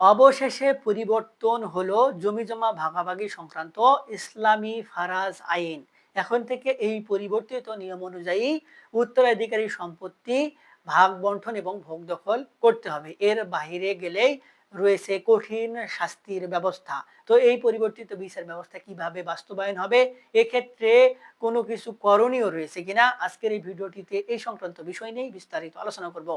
অবশেষে পরিবর্তন হলো জমিজমা ভাগাভাগি সংক্রান্ত ইসলামী ফারাজ আইন। এখন থেকে এই পরিবর্তিত নিয়ম অনুযায়ী উত্তরাধিকারী সম্পত্তি ভাগ বন্টন এবং ভোগ দখল করতে হবে। এর বাহিরে গেলেই রয়েছে কঠিন শাস্তির ব্যবস্থা। তো এই পরিবর্তিত বিচার ব্যবস্থা কীভাবে বাস্তবায়ন হবে? এক্ষেত্রে কোনো কিছু করণীয় রয়েছে কিনা? আজকের এই ভিডিওটিতে এই সংক্রান্ত বিষয় নিয়ে বিস্তারিত আলোচনা করব।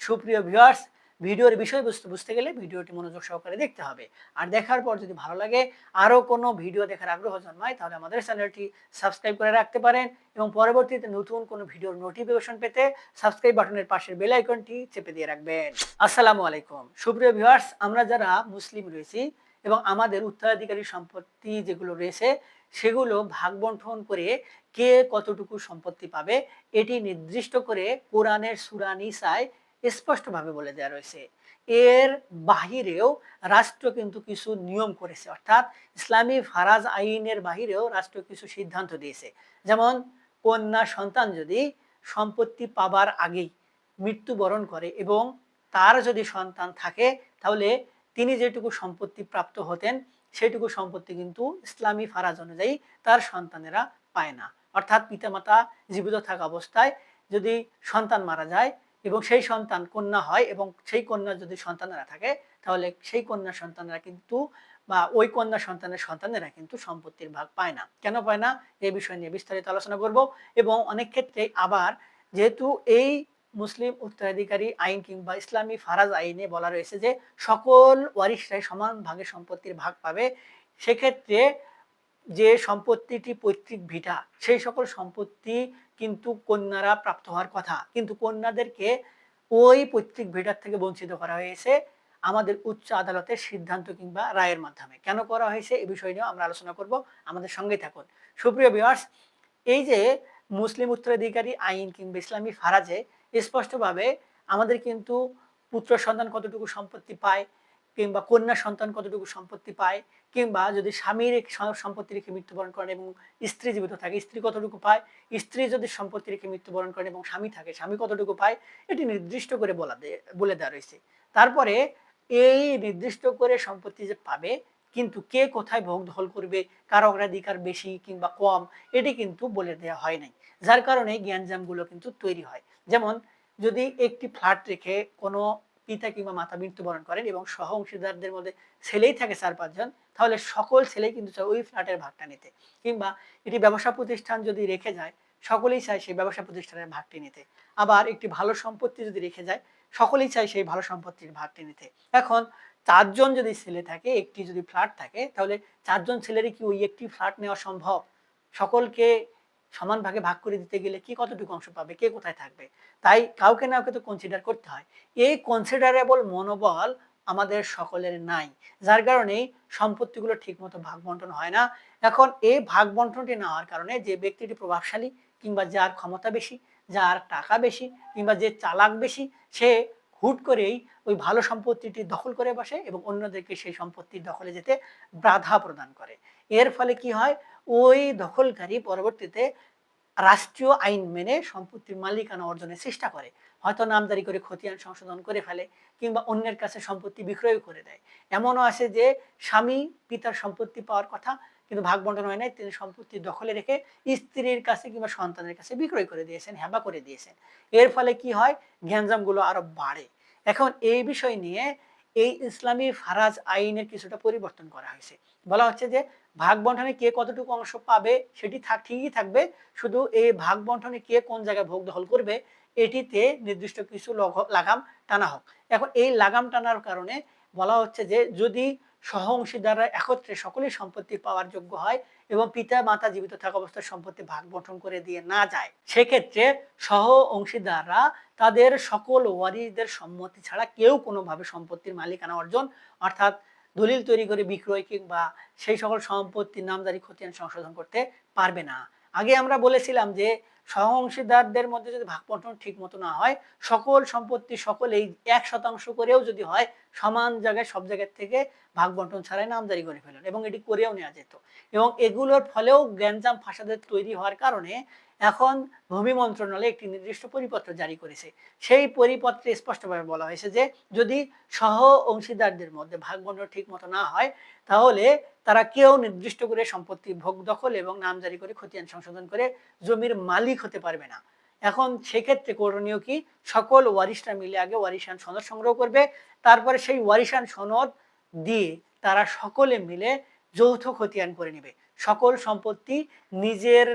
সুপ্রিয় ভিউয়ার্স ভিডিওর বিষয়বস্তু বুঝতে গেলে ভিডিওটি মনোযোগ সহকারে দেখতে হবে। আর দেখার পর যদি ভালো লাগে, আরও কোনো ভিডিও দেখার আগ্রহ জন্মায়, তাহলে আমাদের চ্যানেলটি সাবস্ক্রাইব করে রাখতে পারেন এবং পরবর্তীতে নতুন কোনো ভিডিওর নোটিফিকেশন পেতে সাবস্ক্রাইব বাটনের পাশের বেল আইকনটি চেপে দিয়ে রাখবেন। আসসালামু আলাইকুম। সুপ্রিয় ভিউয়ার্স আমরা যারা মুসলিম রয়েছি এবং আমাদের উত্তরাধিকারী সম্পত্তি যেগুলো রয়েছে, সেগুলো ভাগ বন্টন করে কে কতটুকু সম্পত্তি পাবে, এটি নির্দিষ্ট করে কোরআনের সুরানিসায় স্পষ্টভাবে বলে দেওয়া রয়েছে। এর বাহিরেও রাষ্ট্র কিন্তু কিছু নিয়ম করেছে। অর্থাৎ ইসলামী ফারাজ আইনের বাহিরেও রাষ্ট্র কিছু সিদ্ধান্ত দিয়েছে। যেমন, কন্যা সন্তান যদি সম্পত্তি পাবার আগেই মৃত্যুবরণ করে এবং তার যদি সন্তান থাকে, তাহলে তিনি যেটুকু সম্পত্তি প্রাপ্ত হতেন, সেটুকু সম্পত্তি কিন্তু ইসলামী ফারাজ অনুযায়ী তার সন্তানেরা পায় না। অর্থাৎ পিতামাতা জীবিত থাকা অবস্থায় যদি সন্তান মারা যায় এবং সেই সন্তান কন্যা হয় এবং সেই কন্যা যদি সন্তানেরা থাকে, তাহলে সেই কন্যা সন্তানেরা কিন্তু বা ওই কন্যা সন্তানের সন্তানেরা কিন্তু সম্পত্তির ভাগ পায় না। কেন পায় না? এই বিষয় নিয়ে বিস্তারিত আলোচনা করব এবং অনেক ক্ষেত্রে আবার যেহেতু এই মুসলিম উত্তরাধিকারী আইন কিংবা ইসলামী ফারাজ আইনে বলা রয়েছে যে সকল ওয়ারিশরাই সমান ভাগে সম্পত্তির ভাগ পাবে, সেক্ষেত্রে যে সম্পত্তিটি পৈতৃক ভিটা, সেই সকল সম্পত্তি কিন্তু কন্যারা প্রাপ্ত হওয়ার কথা। কিন্তু কন্যাদেরকে ওই পৈতৃক ভিটার থেকে বঞ্চিত করা হয়েছে আমাদের উচ্চ আদালতের সিদ্ধান্ত কিংবা রায়ের মাধ্যমে। কেন করা হয়েছে এই বিষয় নিয়েও আমরা আলোচনা করব। আমাদের সঙ্গে থাকুন। সুপ্রিয় বিহার্স এই যে মুসলিম উত্তরাধিকারী আইন কিংবা ইসলামী ফারাজে স্পষ্টভাবে আমাদের কিন্তু পুত্র সন্তান কতটুকু সম্পত্তি পায় কিংবা কন্যা সন্তান কতটুকু সম্পত্তি পায়, কিংবা যদি স্বামীর সম্পত্তি রেখে মৃত্যুবরণ করেন এবং স্ত্রী জীবিত থাকে, স্ত্রী কতটুকু পায়? স্ত্রী যদি সম্পত্তি রেখে মৃত্যুবরণ করেন এবং স্বামী থাকে, স্বামী কতটুকু পায়? এটি নির্দিষ্ট করে বলা বলে দেওয়া রয়েছে। তারপরে এই নির্দিষ্ট করে সম্পত্তি যে পাবে, কিন্তু কে কোথায় ভোগ দখল করবে, কার অগ্রাধিকার বেশি কিংবা কম, এটি কিন্তু বলে দেওয়া হয় নাই। যার কারণে জ্ঞানজামগুলো কিন্তু তৈরি হয়। যেমন যদি একটি ফ্ল্যাট রেখে কোনো পিতা কিংবা মাতা মৃত্যুবরণ করেন এবং সহ অংশীদারদের মধ্যে ছেলেই থাকে চার পাঁচজন তাহলে সকল ছেলেই কিন্তু চায় ওই ফ্ল্যাটের ভাগটা নিতে। কিংবা এটি ব্যবসা প্রতিষ্ঠান যদি রেখে যায়, সকলেই চায় সেই ব্যবসা প্রতিষ্ঠানের ভাগটি নিতে। আবার একটি ভালো সম্পত্তি যদি রেখে যায়, সকলেই চায় সেই ভালো সম্পত্তির ভাগটি নিতে। এখন চারজন যদি ছেলে থাকে, একটি যদি ফ্ল্যাট থাকে, তাহলে চারজন ছেলেরই কি ওই একটি ফ্ল্যাট নেওয়া সম্ভব? সকলকে সমান ভাগে ভাগ করে দিতে গেলে কি কতটুকু অংশ পাবে, কে কোথায় থাকবে? তাই কাউকে না কাউকে তো কনসিডার করতে হয়। এই কনসিডারেবল মনোবল আমাদের সকলের নাই, যার কারণেই সম্পত্তিগুলো ঠিকমতো ভাগ বন্টন হয় না। এখন এই ভাগ বন্টনটি না হওয়ার কারণে যে ব্যক্তিটি প্রভাবশালী কিংবা যার ক্ষমতা বেশি, যার টাকা বেশি কিংবা যে চালাক বেশি, সে হুট করেই ওই ভালো সম্পত্তিটি দখল করে বসে এবং অন্যদেরকে সেই সম্পত্তির দখলে যেতে বাধা প্রদান করে। এর ফলে কি হয়? ওই দখলকারী পরবর্তীতে রাষ্ট্রীয় আইন মেনে সম্পত্তির মালিকানা অর্জনের চেষ্টা করে। হয়তো নামদারি করে খতিয়ান সংশোধন করে ফেলে কিংবা অন্যের কাছে সম্পত্তি বিক্রয় করে দেয়। এমনও আছে যে স্বামী পিতার সম্পত্তি পাওয়ার কথা, কিন্তু ভাগ বন্টন হয় নাই, তিনি সম্পত্তি দখলে রেখে স্ত্রীর কাছে কিংবা সন্তানের কাছে বিক্রয় করে দিয়েছেন, হেবা করে দিয়েছেন। এর ফলে কি হয়? গ্যাঞ্জামগুলো আরও বাড়ে। এখন এই বিষয় নিয়ে এই ইসলামী ফারাজ আইনের কিছুটা পরিবর্তন করা হয়েছে। বলা হচ্ছে যে, ভাগ বন্টনে কে কতটুকু অংশ পাবে সেটি থাক, ঠিকই থাকবে, শুধু এই ভাগ বন্টনে কে কোন জায়গায় ভোগ দখল করবে এটিতে নির্দিষ্ট কিছু লাগাম টানা হোক। এখন এই লাগাম টানার কারণে বলা হচ্ছে যে, যদি সহ অংশীদাররা একত্রে সকলেই সম্পত্তি পাওয়ার যোগ্য হয় এবং পিতা, মাতা জীবিত থাকা অবস্থায় সম্পত্তি ভাগ বন্টন করে দিয়ে না যায়। সেক্ষেত্রে সহ অংশীদাররা তাদের সকল ওয়ারিসদের সম্মতি ছাড়া কেউ কোনোভাবে সম্পত্তির মালিকানা অর্জন, অর্থাৎ দলিল তৈরি করে বিক্রয় কিংবা সেই সকল সম্পত্তির নামদারি, খতিয়ান সংশোধন করতে পারবে না। আগে আমরা বলেছিলাম যে সহ অংশীদারদের মধ্যে যদি ভাগ বন্টন ঠিক মতো না হয়, সকল সম্পত্তি সকল এই এক শতাংশ করেও যদি হয়, সমান জায়গায় সব জায়গার থেকে ভাগ বন্টন ছাড়াই নামদারি করে ফেলেন এবং এটি করেও নেওয়া যেত। এবং এগুলোর ফলেও গ্যাঞ্জাম ফাসাদের তৈরি হওয়ার কারণে এখন ভূমি মন্ত্রণালয় একটি নির্দিষ্ট পরিপত্র জারি করেছে। সেই পরিপত্রে স্পষ্টভাবে বলা হয়েছে যে, যদি সহ অংশীদারদের মধ্যে ভাগ বন্টন ঠিক মতো না হয়, তাহলে তারা কেউ নির্দিষ্ট করে সম্পত্তি ভোগ দখল এবং নামজারি করে খতিয়ান সংশোধন করে জমির মালিক হতে পারবে না। এখন সেক্ষেত্রে করণীয় কি? সকল ওয়ারিশরা মিলে আগে ওয়ারিশান সনদ সংগ্রহ করবে, তারপরে সেই ওয়ারিশান সনদ দিয়ে তারা সকলে মিলে যৌথ খতিয়ান করে নেবে। সকল সম্পত্তি নিজের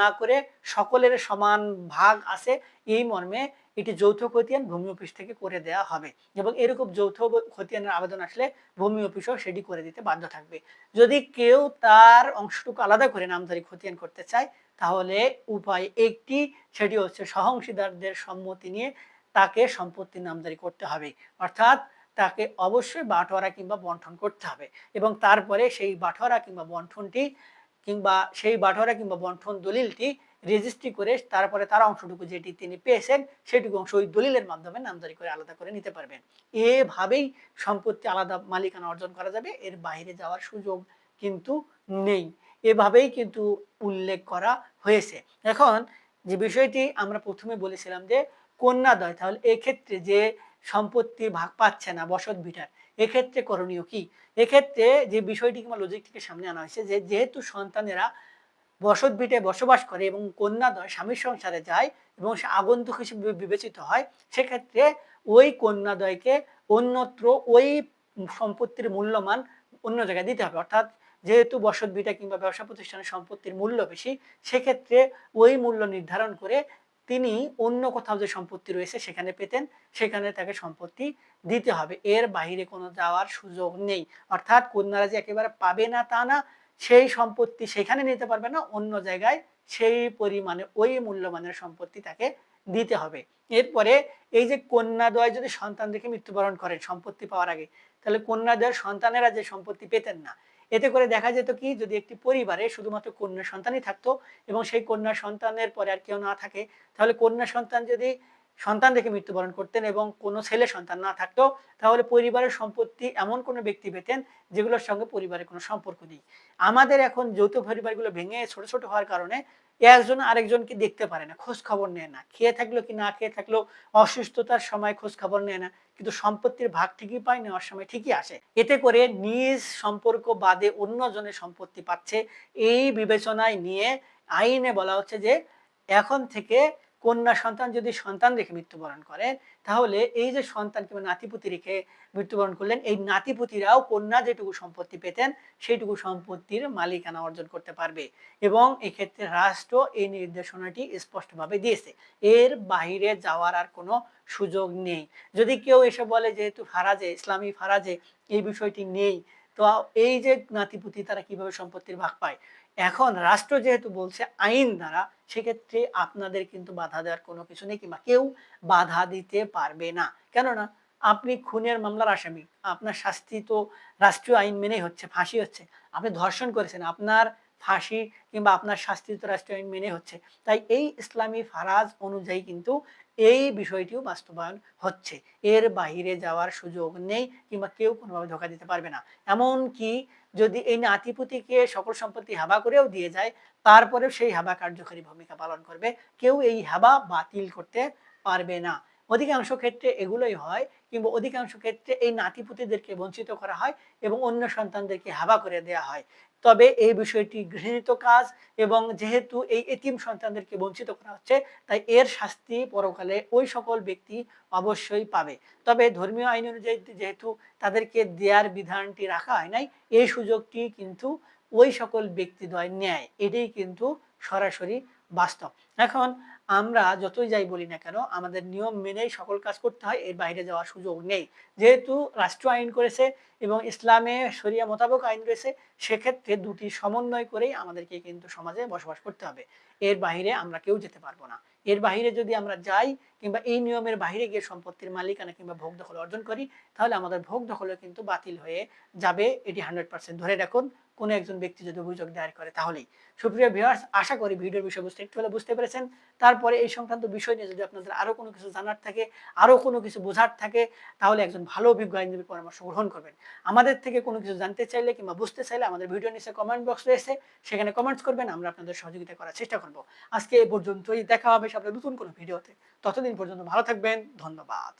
না করে সকলের সমান ভাগ আছে এই মর্মে এটি যৌথ খতিয়ান ভূমি অফিস থেকে করে দেওয়া হবে। এবং এরকম যৌথ খতিয়ানের আবেদন আসলে ভূমি অফিসও সেটি করে দিতে বাধ্য থাকবে। যদি কেউ তার অংশটুকু আলাদা করে নামজারি খতিয়ান করতে চায়, তাহলে উপায় একটি, সেটি হচ্ছে সহংশীদারদের সম্মতি নিয়ে তাকে সম্পত্তি নামজারি করতে হবে। অর্থাৎ তাকে অবশ্যই বাটোয়ারা কিংবা বন্টন করতে হবে। এবং তারপরে সেই বাটোয়ারা কিংবা বন্টনটি কিংবা সেই বাটোয়ারা কিংবা বন্টন দলিলটি রেজিস্ট্রি করে তারপরে তার অংশটুকু যেটি তিনি পেয়েছেন, সেটুকু অংশ ওই দলিলের মাধ্যমে নামজারি করে আলাদা করে নিতে পারবেন। এভাবেই সম্পত্তি আলাদা মালিকানা অর্জন করা যাবে, এর বাইরে যাওয়ার সুযোগ কিন্তু নেই। এভাবেই কিন্তু উল্লেখ করা হয়েছে। এখন যে বিষয়টি আমরা প্রথমে বলেছিলাম যে কন্যাদয়, তাহলে এক্ষেত্রে যে সম্পত্তি ভাগ পাচ্ছে না বসত ভিটার। এক্ষেত্রে করণীয় কি? এক্ষেত্রে যে বিষয়টি কিংবা লজিকটিকে সামনে আনা হয়েছে যে যেহেতু সন্তানেরা বসত ভিটে বসবাস করে এবং কন্যাদয় স্বামীর সংসারে যায় এবং সে আগন্তুক হিসেবে বিবেচিত হয়, সেক্ষেত্রে ওই কন্যাদয়কে অন্যত্র ওই সম্পত্তির মূল্যমান অন্য জায়গায় দিতে হবে। অর্থাৎ যেহেতু বসত ভিটা কিংবা ব্যবসা প্রতিষ্ঠানের সম্পত্তির মূল্য বেশি, সেক্ষেত্রে ওই মূল্য নির্ধারণ করে তিনি অন্য কোথাও যে সম্পত্তি রয়েছে সেখানে পেতেন, সেখানে তাকে সম্পত্তি দিতে হবে। এর বাহিরে কোনো যাওয়ার সুযোগ নেই। অর্থাৎ কন্যারা যে একেবারে পাবে না তা না, সেই সম্পত্তি সেখানে নিতে পারবে না, অন্য জায়গায় সেই পরিমাণে, ওই মূল্যমানের সম্পত্তি তাকে দিতে হবে। এরপরে এই যে কন্যাদ্বয় যদি সন্তান দেখে মৃত্যুবরণ করেন, সম্পত্তি পাওয়ার আগে, তাহলে কন্যাদ্বয়ের সন্তানেরা যে সম্পত্তি পেতেন না এতে করে দেখা যেত কি, যদি একটি পরিবারে শুধুমাত্র কন্যা সন্তানই থাকতো এবং সেই কন্যা সন্তানের পরে আর কেউ না থাকে, তাহলে কন্যা সন্তান যদি সন্তান দেখে মৃত্যুবরণ করতেন এবং কোনো ছেলে সন্তান না থাকতো, তাহলে পরিবারের সম্পত্তি এমন কোনো ব্যক্তি পেতেন যেগুলোর সঙ্গে পরিবারের কোনো সম্পর্ক নেই। আমাদের এখন যৌথ পরিবারগুলো ভেঙে ছোট ছোট হওয়ার কারণে একজন আরেকজনকে দেখতে পারে না, খোঁজ খবর নেয় না। খেয়ে থাকল কি না খেয়ে থাকল, অসুস্থতার সময় খোঁজ খবর নেয় না, কিন্তু সম্পত্তির ভাগ ঠিকই পায়, নেওয়ার সময় ঠিকই আসে। এতে করে নিজ সম্পর্ক বাদে অন্যজনের সম্পত্তি পাচ্ছে, এই বিবেচনায় নিয়ে আইনে বলা হচ্ছে যে এখন থেকে কন্যা সন্তান যদি সন্তান রেখে মৃত্যুবরণ করে, তাহলে এই যে সন্তান কিংবা নাতিপুতি রেখে মৃত্যুবরণ করলেন, এই নাতিপুতিরাও কন্যা যেটুকু সম্পত্তি পেতেন, সেইটুকু সম্পত্তির মালিকানা অর্জন করতে পারবে। এবং এক্ষেত্রে রাষ্ট্র এই নির্দেশনাটি স্পষ্টভাবে দিয়েছে। এর বাহিরে যাওয়ার আর কোনো সুযোগ নেই। যদি কেউ এসে বলে যেহেতু ফারাজে, ইসলামী ফারাজে এই বিষয়টি নেই, তো এই যে নাতিপুতি তারা কীভাবে সম্পত্তির ভাগ পায়? এখন রাষ্ট্র যেহেতু বলছে আইন দ্বারা, সেক্ষেত্রে আপনাদের কিন্তু বাধা দেওয়ার কোনো কিছু নেই কিংবা কেউ বাধা দিতে পারবে না। কেননা আপনি খুনের মামলার আসামি, আপনার শাস্তি তো রাষ্ট্রীয় আইন মেনেই হচ্ছে, ফাঁসি হচ্ছে। আপনি ধর্ষণ করেছেন, আপনার ফাঁসি কিংবা আপনার শাস্তি তো রাষ্ট্রীয় আইন মেনে হচ্ছে। তাই এই ইসলামী ফারাজ অনুযায়ী কিন্তু এই বিষয়টিও বাস্তবায়ন হচ্ছে। এর বাহিরে যাওয়ার সুযোগ নেই কিংবা কেউ কোনোভাবে ধোকা দিতে পারবে না। এমন কি যদি এই নাতিপুতিকে সকল সম্পত্তি হাবা করেও দিয়ে যায়, তারপরেও সেই হাবা কার্যকরী ভূমিকা পালন করবে। কেউ এই হাবা বাতিল করতে পারবে না। অধিকাংশ ক্ষেত্রে এগুলোই হয় কিংবা অধিকাংশ ক্ষেত্রে এই নাতিপুতিদেরকে বঞ্চিত করা হয় এবং অন্য সন্তানদেরকে হাবা করে দেয়া হয়। তবে এই বিষয়টি গৃহীত কাজ এবং যেহেতু এই এতিম সন্তানদেরকে বঞ্চিত করা হচ্ছে, তাই এর শাস্তি পরকালে ওই সকল ব্যক্তি অবশ্যই পাবে। তবে ধর্মীয় আইন অনুযায়ী যেহেতু তাদেরকে দেয়ার বিধানটি রাখা হয় নাই এই সুযোগটি কিন্তু ওই সকল ব্যক্তিদ্বয় নেয়। এটাই কিন্তু সরাসরি বাস্তব। এখন আমরা যতই যাই বলি না কেন, আমাদের নিয়ম মেনেই সকল কাজ করতে হয়, এর বাইরে যাওয়ার সুযোগ নেই। যেহেতু রাষ্ট্র আইন করেছে এবং ইসলামে শরিয়া মোতাবেক আইন রয়েছে, সেক্ষেত্রে দুটি সমন্বয় করেই আমাদেরকে কিন্তু সমাজে বসবাস করতে হবে। এর বাহিরে আমরা কেউ যেতে পারব না। এর বাহিরে যদি আমরা যাই কিংবা এই নিয়মের বাইরে গিয়ে সম্পত্তির মালিকানা কিংবা ভোগ দখল অর্জন করি, তাহলে আমাদের ভোগ দখলও কিন্তু বাতিল হয়ে যাবে। এটি হান্ড্রেড পার্সেন্ট ধরে রাখুন। কোনো একজন ব্যক্তি যদি অভিযোগ দায়ের করে, তাহলেই। সুপ্রিয় ভিউয়ার্স আশা করি ভিডিওর বিষয়বস্তু একটু হলে বুঝতে পেরেছেন। তারপরে এই সংক্রান্ত বিষয় নিয়ে যদি আপনাদের আরও কোনো কিছু জানার থাকে, আরও কোনো কিছু বোঝার থাকে, তাহলে একজন ভালো অভিজ্ঞ আইনজীবীর পরামর্শ গ্রহণ করবেন। আমাদের থেকে কোনো কিছু জানতে চাইলে কিংবা বুঝতে চাইলে আমাদের ভিডিও নিচে কমেন্ট বক্স রয়েছে, সেখানে কমেন্টস করবেন, আমরা আপনাদের সহযোগিতা করার চেষ্টা করব। আজকে এ পর্যন্তই, দেখা হবে সবাই নতুন কোনো ভিডিওতে। ততদিন পর্যন্ত ভালো থাকবেন, ধন্যবাদ।